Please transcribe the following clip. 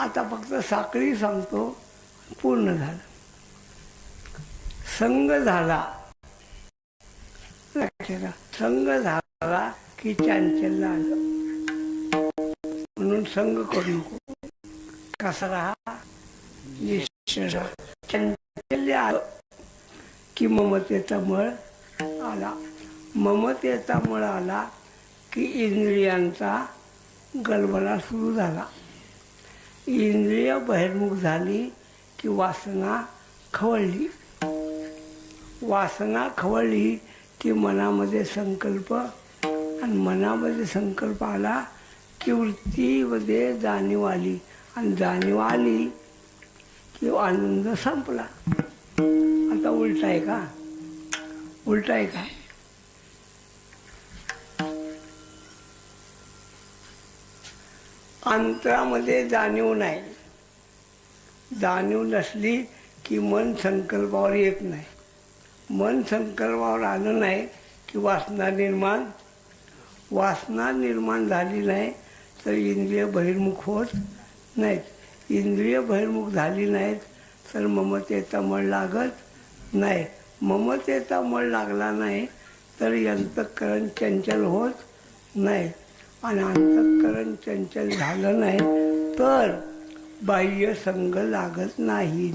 आता फक्त साखळी सांगतो पूर्ण झालं. संघ झाला. लक्षात संघ झाला की चांचल्य आलं. म्हणून संघ करू नको. कसा राहा. चांचल्य आलं की ममतेचा मळ आला. ममतेचा मळ आला की इंद्रियांचा गलबला सुरू झाला. इंद्रिय बहिर्मुख झाली की वासना खवळली. वासना खवळली की मनामध्ये संकल्प आणि मनामध्ये संकल्प आला की वृत्तीमध्ये जाणीव आली. आणि जाणीव आली की आनंद संपला. आता उलटा आहे का? उलटा आहे का? अंतरामध्ये जाणीव नाही. जाणीव नसली की मन संकल्पावर येत नाही. मन संकल्पावर आलं नाही की वासना निर्माण. वासना निर्माण झाली नाही तर इंद्रिय बहिर्मुख होत नाहीत. इंद्रिय बहिर्मुख झाली नाहीत तर ममतेचा मळ लागत नाही. ममतेचा मळ लागला नाही तर यंत्रकरण चंचल होत नाही. आणि अंतःकरण चंचल झालं नाही तर बाह्य संघ लागत नाही.